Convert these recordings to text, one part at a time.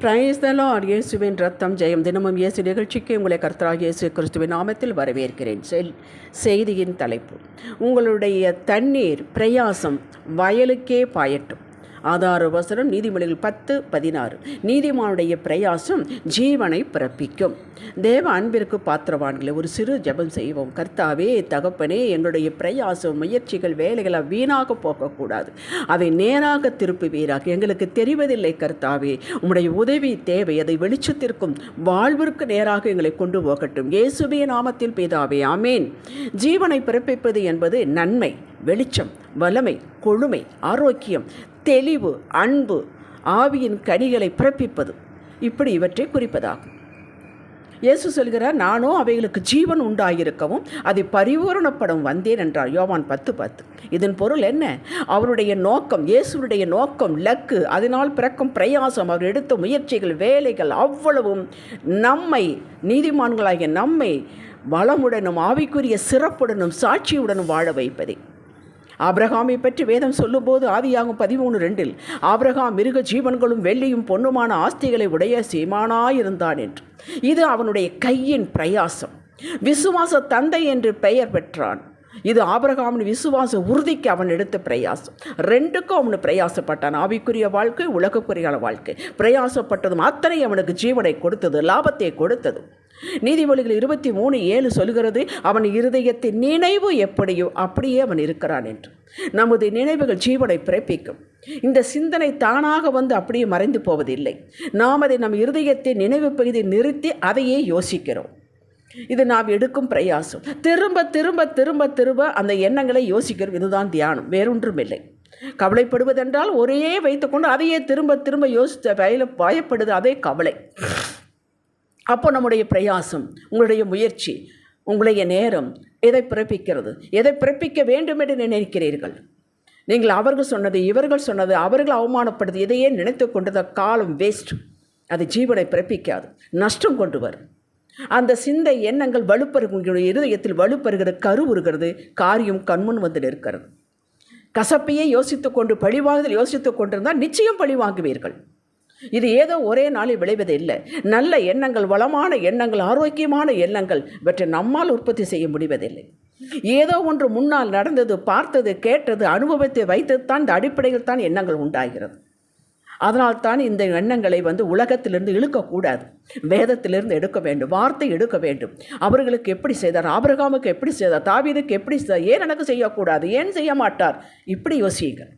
Praise the Lord இயேசுவின் ரத்தம் ஜெயம். தினமும் இயேசு நிகழ்ச்சிக்கு உங்களை கர்த்தராக இயேசு கிறிஸ்துவின் நாமத்தில் வரவேற்கிறேன். செல் செய்தியின் தலைப்பு. உங்களுடைய தண்ணீர் பிரயாசம் வயலுக்கே பாயட்டும். ஆதார வசனம் நீதிமொழிகள் பத்து பதினாறு. நீதிமானுடைய பிரயாசம் ஜீவனை பிறப்பிக்கும். தேவ அன்பிற்கு பாத்திரவான்களை ஒரு சிறு ஜெபம் செய்வோம். கர்த்தாவே தகப்பனே எங்களுடைய பிரயாசம் முயற்சிகள் வேலைகளை வீணாக போகக்கூடாது. அதை நேராக திருப்புவீராக. எங்களுக்கு தெரிவதில்லை கர்த்தாவே. உம்முடைய உதவி தேவை. அதை வெளிச்சத்திற்கும் வாழ்விற்கு நேராக எங்களை கொண்டு போகட்டும். இயேசுவே நாமத்தில் பிதாவே ஆமேன். ஜீவனை பிறப்பிப்பது என்பது நன்மை வெளிச்சம் வலமை கொழுமை ஆரோக்கியம் தெளிவு அன்பு ஆவியின் கனிகளை பிறப்பிப்பது. இப்படி இவற்றை குறிப்பதாகும். இயேசு சொல்கிறார் நானோ அவைகளுக்கு ஜீவன் உண்டாயிருக்கவும் அதை பரிபூரணப்படும் வந்தேன் என்றார். யோவான் பத்து பத்து. இதன் பொருள் என்ன? அவருடைய நோக்கம் இயேசுடைய நோக்கம் லக்கு அதனால் பிறக்கும் பிரயாசம் அவர் எடுத்த முயற்சிகள் வேலைகள் அவ்வளவும் நம்மை நீதிமான்களாகிய நம்மை வளமுடனும் ஆவிக்குரிய சிறப்புடனும் சாட்சியுடனும் வாழ வைப்பதே. ஆப்ரஹாமை பற்றி வேதம் சொல்லும்போது ஆதியாகும் பதிமூணு ரெண்டில் ஆப்ரஹாம் மிருக ஜீவன்களும் வெள்ளியும் பொண்ணுமான ஆஸ்திகளை உடைய சீமானாயிருந்தான் என்று. இது அவனுடைய கையின் பிரயாசம். விசுவாச தந்தை என்று பெயர் பெற்றான். இது ஆபரகாமின் விசுவாச உறுதிக்கு அவன் எடுத்த பிரயாசம். ரெண்டுக்கும் அவனு பிரயாசப்பட்டான். ஆவிக்குரிய வாழ்க்கை உலகக்குரியான வாழ்க்கை. பிரயாசப்பட்டதும் அத்தனை அவனுக்கு ஜீவனை கொடுத்தது லாபத்தை கொடுத்தது. நீதிமொழிகள் இருபத்தி மூணு ஏழு சொல்கிறது அவன் இருதயத்தின் நினைவு எப்படியோ அப்படியே அவன் இருக்கிறான் என்று. நமது நினைவுகள் ஜீவனை பிறப்பிக்கும். இந்த சிந்தனை தானாக வந்து அப்படியே மறைந்து போவதில்லை. நாம் அதை நம் இருதயத்தின் நினைவு பகுதி நிறுத்தி அதையே யோசிக்கிறோம். இது நாம் எடுக்கும் பிரயாசம். திரும்ப திரும்ப திரும்ப திரும்ப அந்த எண்ணங்களை யோசிக்கிறோம். இதுதான் தியானம். வேறொன்றும் இல்லை கவலைப்படுவதென்றால் ஒரே வைத்துக்கொண்டு அதையே திரும்ப திரும்ப யோசித்த வயல பயப்படுது அதே கவலை. அப்போ நம்முடைய பிரயாசம் உங்களுடைய முயற்சி உங்களுடைய நேரம் எதை பிறப்பிக்கிறது? எதை பிறப்பிக்க வேண்டும் என்று நினைக்கிறீர்கள்? நீங்கள் அவர்கள் சொன்னது இவர்கள் சொன்னது அவர்கள் அவமானப்படுது இதையே நினைத்து கொண்டத காலம் வேஸ்ட் அது ஜீவனை பிறப்பிக்காது நஷ்டம் கொண்டு வரும். அந்த சிந்தை எண்ணங்கள் வலுப்பெறுகிற இருதயத்தில் வலுப்பெறுகிறது கருவுறுகிறது காரியம் கண்முன் வந்து நிற்கிறது. கசப்பையே யோசித்து கொண்டு பழிவாங்குதல் யோசித்து கொண்டிருந்தால் நிச்சயம் பழி வாங்குவீர்கள் இது ஏதோ ஒரே நாளில் விளைவது இல்லை. நல்ல எண்ணங்கள் வளமான எண்ணங்கள் ஆரோக்கியமான எண்ணங்கள் இவற்றை நம்மால் உற்பத்தி செய்ய முடிவதில்லை. ஏதோ ஒன்று முன்னால் நடந்தது பார்த்தது கேட்டது அனுபவத்தை வைத்து தான் இந்த அடிப்படையில் தான் எண்ணங்கள் உண்டாகிறது. அதனால் தான் இந்த எண்ணங்களை வந்து உலகத்திலிருந்து இழுக்கக்கூடாது. வேதத்திலிருந்து எடுக்க வேண்டும் வார்த்தை எடுக்க வேண்டும். அவர்களுக்கு எப்படி செய்தார் ஆபிரகாமுக்கு எப்படி செய்தார் தாவீதுக்கு எப்படி செய்தார் ஏன் எனக்கு செய்யக்கூடாது ஏன் செய்ய மாட்டார்? இப்படி யோசியுங்கள்.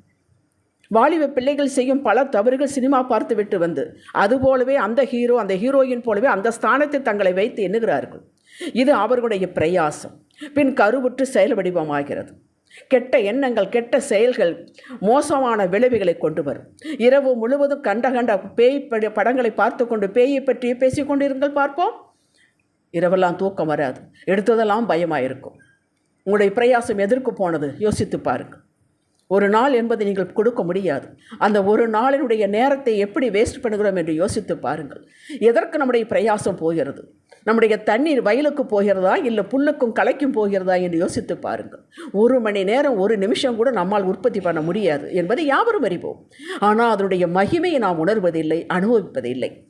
வாலிப பிள்ளைகள் செய்யும் பல தவறுகள் சினிமா பார்த்து விட்டு வந்து. அதுபோலவே அந்த ஹீரோ அந்த ஹீரோயின் போலவே அந்த ஸ்தானத்தை தங்களை வைத்து எண்ணுகிறார்கள். இது அவர்களுடைய பிரயாசம். பின் கருவுற்று செயல் வடிவமாகிறது. கெட்ட எண்ணங்கள் கெட்ட செயல்கள் மோசமான விளைவுகளை கொண்டு வரும். இரவு முழுவதும் கண்ட கண்ட பேய் படங்களை பார்த்து கொண்டு பேயை பற்றி பேசிக்கொண்டிருங்கள் பார்ப்போம். இரவெல்லாம் தூக்கம் வராது. எடுத்ததெல்லாம் பயமாக இருக்கும் உங்களுடைய பிரயாசம் எதற்கு போனது? யோசித்து பாருங்கள். ஒரு நாள் என்பதை நீங்கள் கொடுக்க முடியாது. அந்த ஒரு நாளினுடைய நேரத்தை எப்படி வேஸ்ட் பண்ணுகிறோம் என்று யோசித்து பாருங்கள். எதற்கு நம்முடைய பிரயாசம் போகிறது? நம்முடைய தண்ணீர் வயலுக்கு போகிறதா? இல்லை புல்லுக்கும் களைக்கும் போகிறதா? என்று யோசித்து பாருங்கள். ஒரு மணி நேரம் ஒரு நிமிஷம் கூட நம்மால் உற்பத்தி பண்ண முடியாது என்பதை யாவரும் அறிவோம். ஆனால் அதனுடைய மகிமையை நாம் உணர்வதில்லை அனுபவிப்பதில்லை.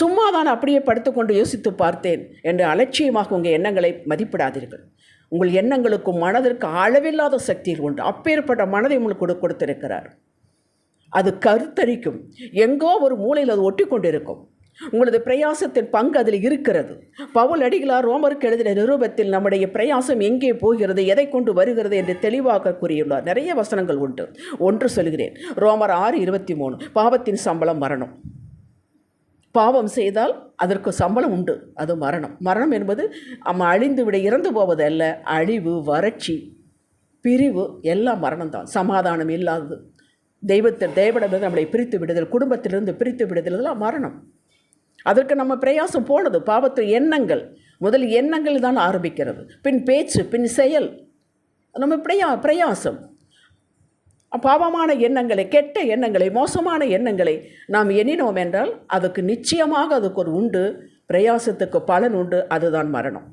சும்மாதான் அப்படியே படுத்துக்கொண்டு யோசித்து பார்த்தேன் என்று அலட்சியமாக உங்கள் எண்ணங்களை மதிப்பிடாதீர்கள். உங்கள் எண்ணங்களுக்கும் மனதிற்கு அளவில்லாத சக்திகள் உண்டு. அப்பேற்பட்ட மனதை உங்களுக்கு கொடு கொடுத்திருக்கிறார். அது கருத்தரிக்கும். எங்கோ ஒரு மூலையில் அது ஒட்டி கொண்டிருக்கும் உங்களது பிரயாசத்தின் பங்கு அதில் இருக்கிறது. பவுல் அடிகளார் ரோமருக்கு எழுதின நிரூபத்தில் நம்முடைய பிரயாசம் எங்கே போகிறது எதை கொண்டு வருகிறது என்று தெளிவாக கூறியுள்ளார். நிறைய வசனங்கள் உண்டு. ஒன்று சொல்கிறேன். ரோமர் ஆறு இருபத்தி மூணு. பாவத்தின் சம்பளம் மரணம். பாவம் செய்தால் அதற்கு சம்பளம் உண்டு. அது மரணம். மரணம் என்பது நம்ம அழிந்து விட இறந்து போவது அல்ல. அழிவு வறட்சி பிரிவு எல்லாம் மரணம்தான். சமாதானம் இல்லாதது. தெய்வத்தை தேவனிடம் நம்மளை பிரித்து விடுதல் குடும்பத்திலிருந்து பிரித்து விடுதல் இதெல்லாம் மரணம். அதற்கு நம்ம பிரயாசம் போனது பாவத்து எண்ணங்கள். முதல் எண்ணங்கள் தான் ஆரம்பிக்கிறது. பின் பேச்சு பின் செயல். நம்ம பிரயா பிரயாசம். பாவமான எண்ணங்களை கெட்ட எண்ணங்களை மோசமான எண்ணங்களை நாம் எண்ணினோம் என்றால் அதுக்கு நிச்சயமாக அதுக்கு ஒரு உண்டு பிரயாசத்துக்கு பலன் உண்டு அதுதான் மரணம்.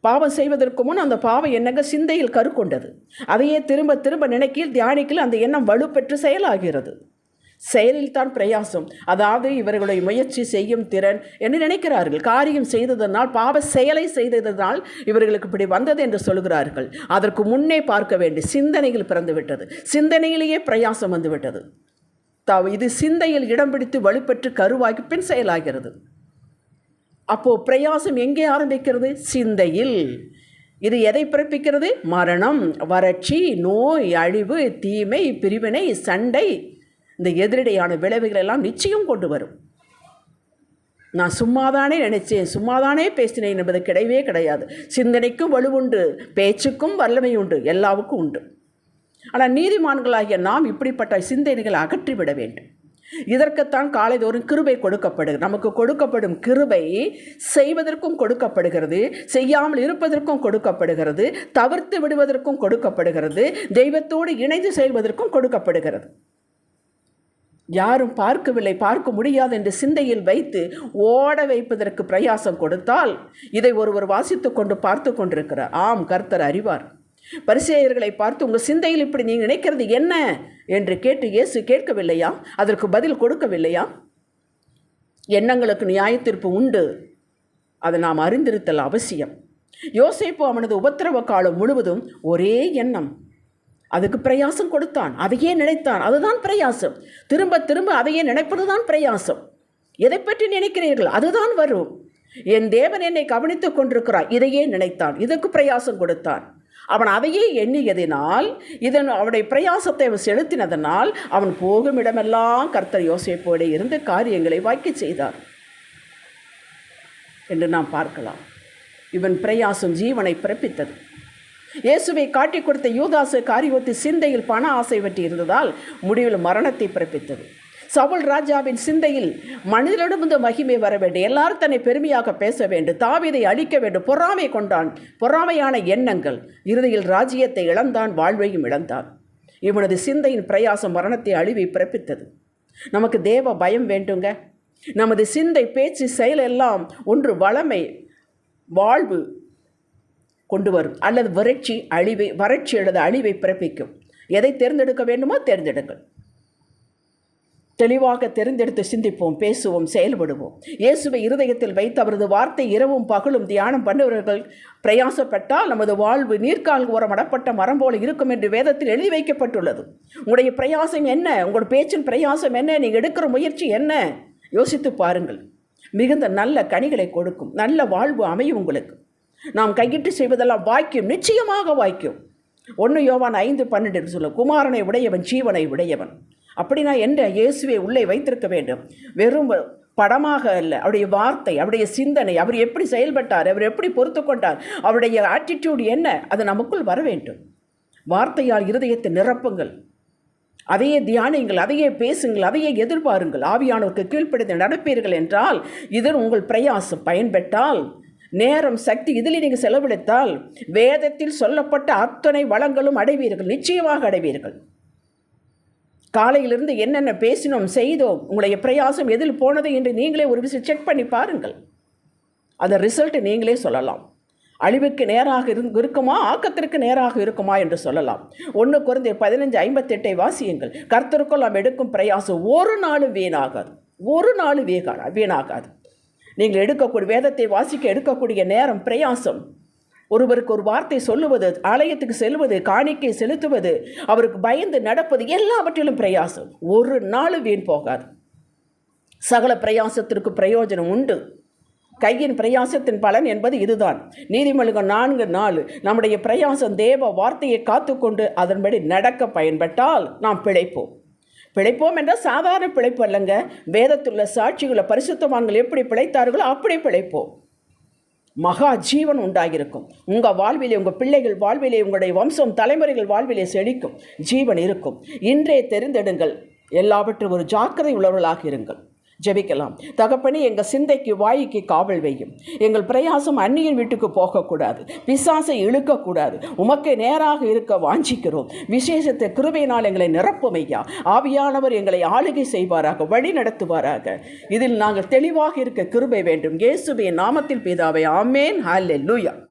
பாவம் செய்வதற்கு முன் அந்த பாவ எண்ணங்கள் சிந்தையில் கருக்கொண்டது அதையே திரும்ப திரும்ப நினைக்கையில் தியானிக்கில் அந்த எண்ணம் வலுப்பெற்று செயலாகிறது. செயலில்தான் பிரயாசம். அதாவது இவர்களுடைய முயற்சி செய்யும் திறன் என்று நினைக்கிறார்கள். காரியம் செய்ததனால் பாவ செயலை செய்ததனால் இவர்களுக்கு இப்படி வந்தது என்று சொல்கிறார்கள். அதற்கு முன்னே பார்க்க வேண்டிய சிந்தனைகள் பிறந்துவிட்டது. சிந்தனையிலேயே பிரயாசம் வந்துவிட்டது. விட்டது இது சிந்தையில் இடம் பிடித்து வலுப்பெற்று கருவாகி பின் செயலாகிறது. அப்போது பிரயாசம் எங்கே ஆரம்பிக்கிறது? சிந்தையில். இது எதை பிறப்பிக்கிறது? மரணம் வறட்சி நோய் அழிவு தீமை பிரிவினை சண்டை இந்த எதிரடையான விளைவுகள் எல்லாம் நிச்சயம் கொண்டு வரும். நான் சும்மாதானே நினைச்சேன் சும்மாதானே பேசினேன் என்பது கிடையவே கிடையாது. சிந்தனைக்கும் வலுவுண்டு பேச்சுக்கும் வல்லமை உண்டு எல்லாவுக்கும் உண்டு. ஆனால் நீதிமான்களாகிய நாம் இப்படிப்பட்ட சிந்தனைகளை அகற்றிவிட வேண்டும். இதற்குத்தான் காலைதோறும் கிருபை கொடுக்கப்படுகிறது. நமக்கு கொடுக்கப்படும் கிருபை செய்வதற்கும் கொடுக்கப்படுகிறது செய்யாமல் இருப்பதற்கும் கொடுக்கப்படுகிறது தவிர்த்து விடுவதற்கும் கொடுக்கப்படுகிறது தெய்வத்தோடு இணைந்து செயல்வதற்கும் கொடுக்கப்படுகிறது. யாரும் பார்க்கவில்லை பார்க்க முடியாது என்ற சிந்தையில் வைத்து ஓட வைப்பதற்கு பிரயாசம் கொடுத்தால் இதை ஒருவர் வாசித்து கொண்டு பார்த்து கொண்டிருக்கிறார். ஆம் கர்த்தர் அறிவார். பரிசேயர்களை பார்த்து உங்கள் சிந்தையில் இப்படி நீங்கள் நினைக்கிறது என்ன? என்று கேட்டு இயேசு கேட்கவில்லையா? அதற்கு பதில் கொடுக்கவில்லையா? எண்ணங்களுக்கு நியாயத்தீர்ப்பு உண்டு. அதை நாம் அறிந்திருத்தல் அவசியம். யோசேப்பு அவனது உபத்திரவ காலம் முழுவதும் ஒரே எண்ணம். அதுக்கு பிரயாசம் கொடுத்தான். அதையே நினைத்தான். அதுதான் பிரயாசம். திரும்ப திரும்ப அதையே நினைப்பதுதான் பிரயாசம். எதை பற்றி நினைக்கிறீர்கள்? அதுதான் வரும். என் தேவன் என்னை கவனித்துக் கொண்டிருக்கிறார். இதையே நினைத்தான். இதற்கு பிரயாசம் கொடுத்தான். அவன் அதையே எண்ணியதினால் இதன் அவனுடைய பிரயாசத்தை அவன் செலுத்தினதனால் அவன் போகும் இடமெல்லாம் கர்த்தர் யோசேப்போடு இருந்து காரியங்களை வாய்க்க செய்தார். என்று நாம் பார்க்கலாம். இவன் பிரயாசம் ஜீவனை பிறப்பித்தது. இயேசுவை காட்டிக் கொடுத்த யூதாசு காரியோத்து சிந்தையில் பண ஆசை பற்றி இருந்ததால் முடிவில் மரணத்தை பிறப்பித்தது. சவுல் ராஜாவின் சிந்தையில் மனிதனிடமிருந்து மகிமை வர வேண்டும். எல்லாரும் தன்னை பெருமையாக பேச வேண்டும். தாவிதை அழிக்க வேண்டும். பொறாமை கொண்டான். பொறாமையான எண்ணங்கள். இறுதியில் ராஜ்யத்தை இழந்தான். வாழ்வையும் இழந்தான். இவனது சிந்தையின் பிரயாசம் மரணத்தை அழிவை பிறப்பித்தது. நமக்கு தேவ பயம் வேண்டுங்க. நமது சிந்தை பேச்சு செயல் எல்லாம் ஒன்று வளமை வாழ்வு கொண்டு வரும். அல்லது வறட்சி அழிவை வறட்சி அல்லது அழிவை பிறப்பிக்கும். எதை தேர்ந்தெடுக்க வேண்டுமோ தேர்ந்தெடுங்கள். தெளிவாக தெரிந்தெடுத்து சிந்திப்போம் பேசுவோம் செயல்படுவோம். இயேசுவை இருதயத்தில் வைத்து அவரது வார்த்தை இரவும் பகலும் தியானம் பண்ணுவர்கள் பிரயாசப்பட்டால் நமது வாழ்வு நீர்க்கால் ஓரமடப்பட்ட மரம் போல இருக்கும் என்று வேதத்தில் எழுதி வைக்கப்பட்டுள்ளது. உங்களுடைய பிரயாசம் என்ன? உங்கள் பேச்சின் பிரயாசம் என்ன? நீங்கள் எடுக்கிற முயற்சி என்ன? யோசித்து பாருங்கள். மிகுந்த நல்ல கனிகளை கொடுக்கும். நல்ல வாழ்வு அமையும் உங்களுக்கு. நாம் கையிட்டு செய்வதெல்லாம் வாய்க்கும் நிச்சயமாக வாய்க்கும். ஒன்று யோவான் ஐந்து பன்னெண்டு சொல்ல குமாரனை உடையவன் ஜீவனை உடையவன். அப்படின்னா என்ற இயேசுவை உள்ளே வைத்திருக்க வேண்டும். வெறும் படமாக அல்ல அவருடைய வார்த்தை அவருடைய சிந்தனை அவர் எப்படி செயல்பட்டார் அவர் எப்படி பொறுத்து கொண்டார் அவருடைய ஆட்டிடியூட் என்ன? அது நமக்குள் வர வேண்டும். வார்த்தையால் இருதயத்தை நிரப்புங்கள். அதையே தியானியுங்கள் அதையே பேசுங்கள் அதையே எதிர்பாருங்கள். ஆவியானவருக்கு கீழ்ப்படுத்த நடப்பீர்கள் என்றால் இதில் உங்கள் பிரயாசம் பயன்பெற்றால் நேரம் சக்தி இதில் நீங்கள் செலவழித்தால் வேதத்தில் சொல்லப்பட்ட அத்தனை வளங்களும் அடைவீர்கள் நிச்சயமாக அடைவீர்கள். காலையிலிருந்து என்னென்ன பேசினோம் செய்தோம் உங்களுடைய பிரயாசம் எதில் போனது என்று நீங்களே ஒரு விஷயம் செக் பண்ணி பாருங்கள். அந்த ரிசல்ட்டை நீங்களே சொல்லலாம். அழிவுக்கு நேராக இருந் இருக்குமா ஆக்கத்திற்கு நேராக இருக்குமா என்று சொல்லலாம். ஒன்று குறைந்த பதினஞ்சு ஐம்பத்தெட்டை வாசியுங்கள். கர்த்தருக்குள் நாம் எடுக்கும் பிரயாசம் ஒரு நாளும் வீணாகாது ஒரு நாளும் வீகா வீணாகாது. நீங்கள் எடுக்கக்கூடிய வேதத்தை வாசிக்க எடுக்கக்கூடிய நேரம் பிரயாசம். ஒருவருக்கு ஒரு வார்த்தை சொல்லுவது ஆலயத்துக்கு செல்வது காணிக்கை செலுத்துவது அவருக்கு பயந்து நடப்பது எல்லாவற்றிலும் பிரயாசம். ஒரு நாளும் வீண் போகாது. சகல பிரயாசத்திற்கு பிரயோஜனம் உண்டு. கையின் பிரயாசத்தின் பலன் என்பது இதுதான். நீதிமொழிகள் நான்கு நாலு. நம்முடைய பிரயாசம் தேவ வார்த்தையை காத்துக்கொண்டு அதன்படி நடக்க பயன்பட்டால் நாம் பிழைப்போம். பிழைப்போம் என்றால் சாதாரண பிழைப்பு அல்லங்க. வேதத்துள்ள சாட்சிகளை பரிசுத்தவான்கள் எப்படி பிழைத்தார்களோ அப்படி பிழைப்போம். மகா ஜீவன் உண்டாகியிருக்கும் உங்கள் வாழ்விலே உங்கள் பிள்ளைகள் வாழ்விலே உங்களுடைய வம்சம் தலைமுறைகள் வாழ்விலே செழிக்கும். ஜீவன் இருக்கும். இன்றே தெரிந்தெடுங்கள். எல்லாவற்றும் ஒரு ஜாக்கிரதை உள்ளவர்களாக இருங்கள். ஜெபிக்கலாம். தகப்பனே எங்கள் சிந்தைக்கு வாய்க்கு காவல் வையும். எங்கள் பிரயாசம் அந்நியன் வீட்டுக்கு போகக்கூடாது. பிசாசை இழுக்கக்கூடாது. உமக்கு நேராக இருக்க வாஞ்சிக்கிறோம். விசேஷத்தை கிருபையினால் எங்களை நிரப்பும் ஐயா ஆவியானவர் எங்களை ஆளுகை செய்வாராக வழி நடத்துவாராக. இதில் நாங்கள் தெளிவாக இருக்க கிருபை வேண்டும். இயேசுவின் நாமத்தில் பிதாவை ஆமேன். ஹalleluya.